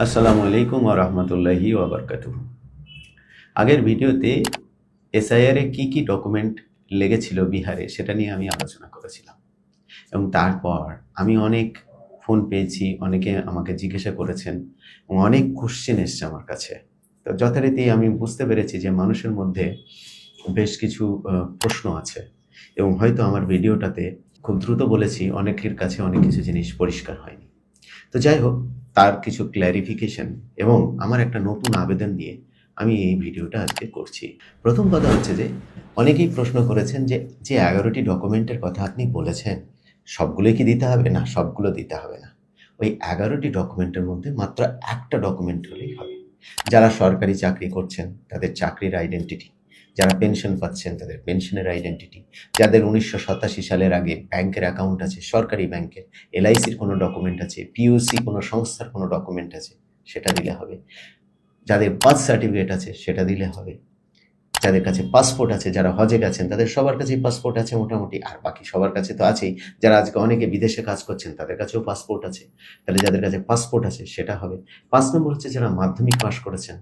আসসালামু আলাইকুম রহমতুল্লাহি ওবরকাতু আগের ভিডিওতে এসআইআর কী কী ডকুমেন্ট লেগেছিল বিহারে সেটা নিয়ে আমি আলোচনা করেছিলাম। এবং তারপর আমি অনেক ফোন পেয়েছি, অনেকে আমাকে জিজ্ঞাসা করেছেন, এবং অনেক কোশ্চেন এসছে আমার কাছে। তো যথারীতি আমি বুঝতে পেরেছি যে মানুষের মধ্যে বেশ কিছু প্রশ্ন আছে। এবং হয়তো আমার ভিডিওটাতে খুব দ্রুত বলেছি, অনেকের কাছে অনেক কিছু জিনিস পরিষ্কার হয়নি। তো যাই হোক, তার কিছু ক্ল্যারিফিকেশন এবং আমার একটা নতুন আবেদন নিয়ে আমি এই ভিডিওটা আজকে করছি। প্রথম কথা হচ্ছে যে, অনেকেই প্রশ্ন করেছেন যে যে এগারোটি ডকুমেন্টের কথা আপনি বলেছেন সবগুলোই কি দিতে হবে? না, সবগুলো দিতে হবে না। ওই এগারোটি ডকুমেন্টের মধ্যে মাত্র একটা ডকুমেন্ট হলেই হবে। যারা সরকারি চাকরি করছেন, তাদের চাকরির আইডেন্টিটি যারা পেনশন পাচ্ছেন তাদের পেনশনের আইডেন্টিটি যাদের উনিশশো সাতাশি সালের আগে ব্যাংকের অ্যাকাউন্ট আছে, সরকারি ব্যাংকের এলআইসির কোনো ডকুমেন্ট আছে পিইউসি কোনো সংস্থার কোনো ডকুমেন্ট আছে, সেটা দিলে হবে। যাদের বার্থ সার্টিফিকেট আছে, সেটা দিলে হবে। যাদের কাছে পাসপোর্ট আছে, যারা হজে গেছেন, তাদের সবার কাছেই পাসপোর্ট আছে মোটামুটি, আর বাকি সবার কাছে তো আছেই। যারা আজকে অনেকে বিদেশে কাজ করছেন, তাদের কাছেও পাসপোর্ট আছে। তাহলে যাদের কাছে পাসপোর্ট আছে, সেটা হবে। পাঁচ নম্বর হচ্ছে যারা মাধ্যমিক পাস করেছেন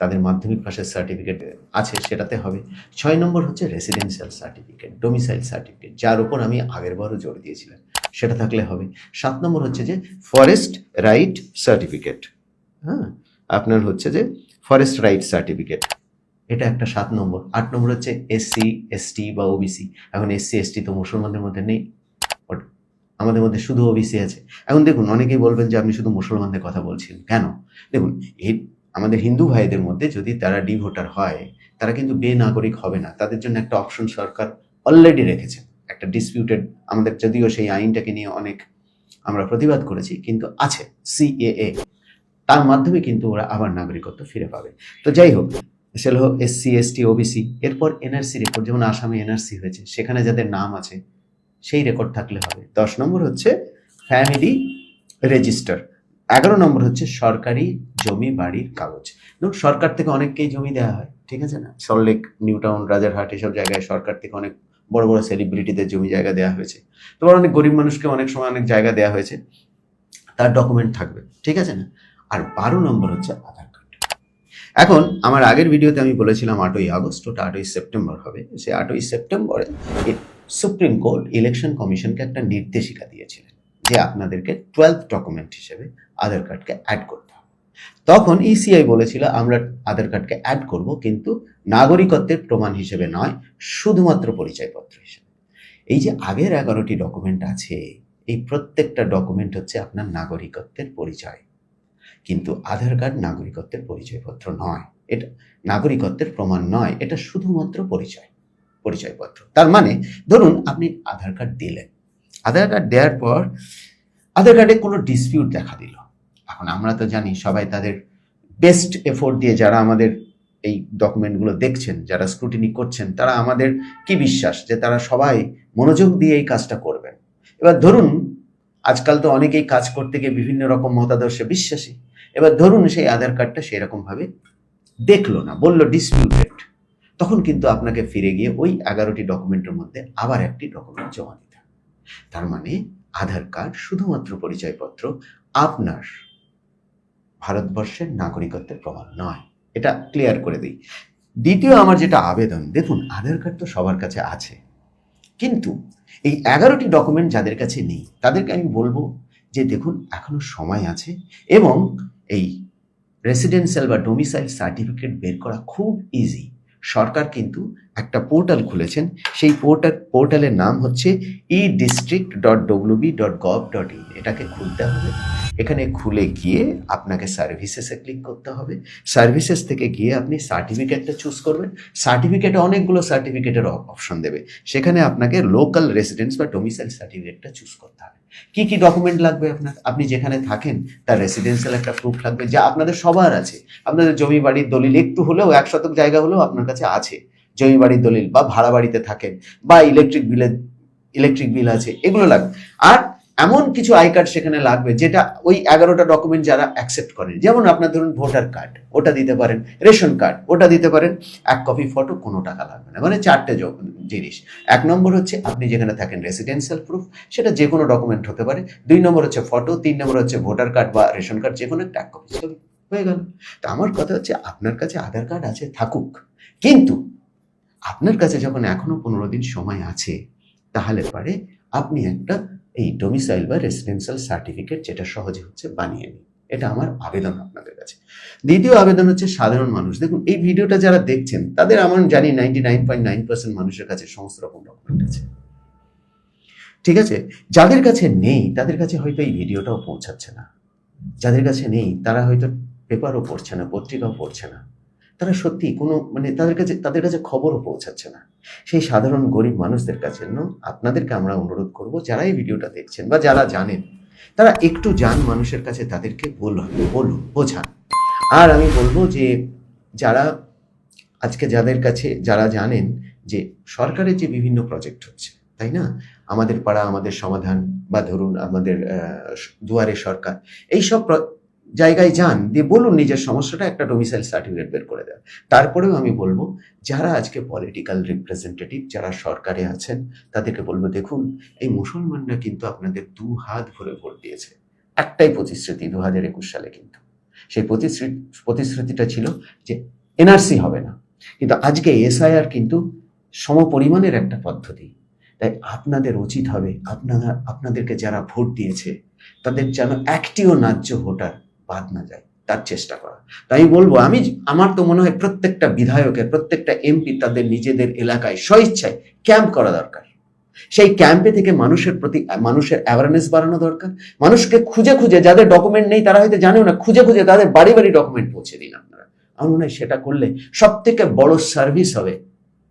তাদের মাধ্যমিক পাশের সার্টিফিকেট আছে, সেটাতে হবে। ছয় নম্বর হচ্ছে রেসিডেন্সিয়াল সার্টিফিকেট ডোমিসাইল সার্টিফিকেট যার উপর আমি আগের বারও জোর দিয়েছিলাম। সেটা থাকলে হবে। সাত নম্বর হচ্ছে যে ফরেস্ট রাইট সার্টিফিকেট হ্যাঁ? আপনার হচ্ছে যে ফরেস্ট রাইট সার্টিফিকেট এটা একটা সাত নম্বর। আট নম্বর হচ্ছে এসসি এসটি বা ওবিসি এখন এসসি এসটি তো মুসলমানদের মধ্যে নেই আমাদের মধ্যে শুধু ওবিসি আছে। এখন দেখুন, অনেকেই বলবেন যে আপনি শুধু মুসলমানদের কথা বলছেন। কেন? দেখুন এই আমাদের হিন্দু ভাইদের মধ্যে যদি তারা ডি ভোটার হয়, তারা কিন্তু বেনাগরিক হবে না। তাদের জন্য একটা অপশন সরকার অলরেডি রেখেছে। একটা ডিসপিউটেড আমাদের যদিও সেই আইনটাকে নিয়ে অনেক আমরা প্রতিবাদ করেছি, কিন্তু আছে সিএএ তার মাধ্যমে কিন্তু ওরা আবার নাগরিকত্ব ফিরে পাবে। তো যাই হোক সেটা হোক এসসি এসটি ওবিসি এরপর এনআরসি রেকর্ড যেমন আসামে এনআরসি হয়েছে, সেখানে যাদের নাম আছে, সেই রেকর্ড থাকলে হবে। দশ নম্বর হচ্ছে ফ্যামিলি রেজিস্টার এগারো নম্বর হচ্ছে সরকারি জমি বাড়ির কাগজ। ধরুন সরকার থেকে অনেককেই জমি দেওয়া হয়, ঠিক আছে না? সল্টলেক নিউটাউন রাজারহাট এসব জায়গায় সরকার থেকে অনেক বড় বড় সেলিব্রিটিদের জমি জায়গা দেওয়া হয়েছে। তোমার অনেক গরিব মানুষকে অনেক সময় অনেক জায়গা দেওয়া হয়েছে, তার ডকুমেন্ট থাকবে, ঠিক আছে না? আর বারো নম্বর হচ্ছে আধার কার্ড এখন, আমার আগের ভিডিওতে আমি বলেছিলাম আটই আগস্ট, ওটা আটই সেপ্টেম্বর হবে। সেই আটই সেপ্টেম্বরে সুপ্রিম কোর্ট ইলেকশন কমিশনকে একটা নির্দেশিকা দিয়েছিলেন। যে আপনাদেরকে টুয়েলভ ডকুমেন্ট হিসেবে আধার কার্ডকে অ্যাড করতে হবে। তখন ইসিআই বলেছিল, আমরা আধার কার্ডকে অ্যাড করব, কিন্তু নাগরিকত্বের প্রমাণ হিসেবে নয়, শুধুমাত্র পরিচয়পত্র হিসেবে। এই যে আগের এগারোটি ডকুমেন্ট আছে, এই প্রত্যেকটা ডকুমেন্ট হচ্ছে আপনার নাগরিকত্বের পরিচয়। কিন্তু আধার কার্ড নাগরিকত্বের পরিচয়পত্র নয়। এটা নাগরিকত্বের প্রমাণ নয়, এটা শুধুমাত্র পরিচয়, পরিচয়পত্র। তার মানে ধরুন আপনি আধার কার্ড দিলেন। আধার কার্ড দেওয়ার পর আধার কার্ডে কোনো ডিসপিউট দেখা দিল। এখন আমরা তো জানি সবাই তাদের বেস্ট এফোর্ট দিয়ে যারা আমাদের এই ডকুমেন্টগুলো দেখছেন, যারা স্ক্রুটিনি করছেন, তারা আমাদের কি বিশ্বাস যে তারা সবাই মনোযোগ দিয়ে এই কাজটা করবেন? এবার ধরুন, আজকাল তো অনেকেই কাজ করতে গিয়ে বিভিন্ন রকম মতাদর্শে বিশ্বাসী। এবার ধরুন সেই আধার কার্ডটা সেরকম ভাবে দেখল না, বলল ডিসপিউটেড তখন কিন্তু আপনাকে ফিরে গিয়ে ওই এগারোটি ডকুমেন্টের মধ্যে আবার একটি ডকুমেন্ট জমা দিতে তার মানে আধার কার্ড শুধুমাত্র পরিচয়পত্র আপনার ভারতবর্ষের নাগরিকত্বের প্রমাণ নয়। এটা ক্লিয়ার করে দিই। দ্বিতীয় আমার যেটা আবেদন, দেখুন, আধার কার্ড তো সবার কাছে আছে। কিন্তু এই এগারোটি ডকুমেন্ট যাদের কাছে নেই, তাদেরকে আমি বলব যে দেখুন, এখনও সময় আছে এবং এই রেসিডেন্সিয়াল বা ডোমিসাইল সার্টিফিকেট বের করা খুব ইজি সরকার কিন্তু একটা পোর্টাল খুলেছেন। সেই পোর্টাল, পোর্টালের নাম হচ্ছে e district dot WB dot gov dot in এটাকে খুলতে হবে। এখানে খুলে গিয়ে আপনাকে সার্ভিসেসে ক্লিক করতে হবে। সার্ভিসেস থেকে গিয়ে আপনি সার্টিফিকেটটা চুজ করবেন। সার্টিফিকেটে অনেকগুলো সার্টিফিকেটের অপশন দেবে। সেখানে আপনাকে লোকাল রেসিডেন্স বা ডোমিসাইল সার্টিফিকেটটা চুজ করতে হবে। কি কি ডকুমেন্ট লাগবে আপনার? আপনি যেখানে থাকেন, তার রেসিডেন্সিয়াল একটা প্রুফ লাগবে যা আপনাদের সবার আছে। আপনাদের জমি বাড়ির দলিল একটু হলেও, এক শতক জায়গা হলেও আপনার কাছে আছে। জমি বাড়ির দলিল বা ভাড়া বাড়িতে থাকেন বা ইলেকট্রিক বিলের ইলেকট্রিক বিল আছে, এগুলো লাগবে। আর এমন কিছু আই কার্ড সেখানে লাগবে যেটা ওই এগারোটা ডকুমেন্ট যারা অ্যাকসেপ্ট করেন যেমন আপনার ধরুন ভোটার কার্ড ওটা দিতে পারেন। রেশন কার্ড ওটা দিতে পারেন। এক কপি ফটো কোনো টাকা লাগবে না। মানে চারটে জিনিস। এক নম্বর হচ্ছে আপনি যেখানে থাকেন রেসিডেন্সিয়াল প্রুফ সেটা যে কোনো ডকুমেন্ট হতে পারে। দুই নম্বর হচ্ছে ফটো তিন নম্বর হচ্ছে ভোটার কার্ড বা রেশন কার্ড যে কোনো একটা এক কপি ছবি হয়ে গেল। তা আমার কথা হচ্ছে আপনার কাছে আধার কার্ড আছে, থাকুক। কিন্তু আপনার কাছে যখন এখনও পনেরো দিন সময় আছে, তাহলে পারে আপনি একটা এই ডোমিসাইল বা রেসিডেন্সিয়াল সার্টিফিকেট যেটা সহজে হচ্ছে বানিয়ে নিন এটা আমার আবেদন আপনাদের কাছে। দ্বিতীয় আবেদন হচ্ছে সাধারণ মানুষ। দেখুন, এই ভিডিওটা যারা দেখছেন, তাদের আমার জানি ninety nine point nine percent মানুষের কাছে সমস্ত রকম ডকুমেন্ট আছে। ঠিক আছে? যাদের কাছে নেই, তাদের কাছে হয়তো এই ভিডিওটাও পৌঁছাচ্ছে না। যাদের কাছে নেই, তারা হয়তো পেপারও পড়ছে না, পত্রিকাও পড়ছে না। তারা সত্যি কোনো মানে তাদের কাছে তাদের কাছে খবরও পৌঁছাচ্ছে না। সেই সাধারণ গরিব মানুষদের কাছে আপনাদেরকে আমরা অনুরোধ করব, যারা এই ভিডিওটা দেখছেন বা যারা জানেন, তারা একটু যান মানুষের কাছে, তাদেরকে বলুন বলুন, বোঝান। আর আমি বলব যে, যারা আজকে যাদের কাছে, যারা জানেন যে সরকারের যে বিভিন্ন প্রজেক্ট হচ্ছে, তাই না? আমাদের পাড়া, আমাদের সমাধান বা ধরুন আমাদের দুয়ারে সরকার এই সব জায়গায় যান, দিয়ে বলুন নিজের সমস্যাটা, একটা ডোমিসাইল সার্টিফিকেট বের করে দেন। তারপরেও আমি বলব, যারা আজকে পলিটিক্যাল রিপ্রেজেন্টেটিভ যারা সরকারে আছেন, তাদেরকে বলব, দেখুন, এই মুসলমানরা কিন্তু আপনাদের দু হাত ভরে ভোট দিয়েছে। একটাই প্রতিশ্রুতি, দু হাজার একুশ সালে কিন্তু। সেই প্রতিশ্রুতি, প্রতিশ্রুতিটা ছিল যে এনআরসি হবে না। কিন্তু আজকে এসআইআর কিন্তু সমপরিমাণের একটা পদ্ধতি। তাই আপনাদের উচিত হবে, আপনারা, আপনাদেরকে যারা ভোট দিয়েছে, তাদের যেন একটিও ন্যায্য ভোটার বাদ না যায়, তার চেষ্টা করা। তাই বলব, আমি আমার তো মনে হয় প্রত্যেকটা বিধায়কের প্রত্যেকটা এমপি তাদের নিজেদের এলাকায় স্বইচ্ছায় ক্যাম্প করা দরকার। সেই ক্যাম্পে থেকে মানুষের প্রতি, মানুষের অ্যাওয়ারনেস বাড়ানো দরকার। মানুষকে খুঁজে খুঁজে, যাদের ডকুমেন্ট নেই, তারা হয়তো জানেও না, খুঁজে খুঁজে তাদের বাড়ি বাড়ি ডকুমেন্ট পৌঁছে দিন আপনারা। আমার মনে হয় সেটা করলে সব থেকে বড় সার্ভিস হবে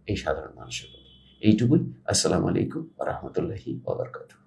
এই সাধারণ মানুষের প্রতি। এইটুকুই। আসসালামু আলাইকুম রহমতুল্লাহি ওবরকাতুহ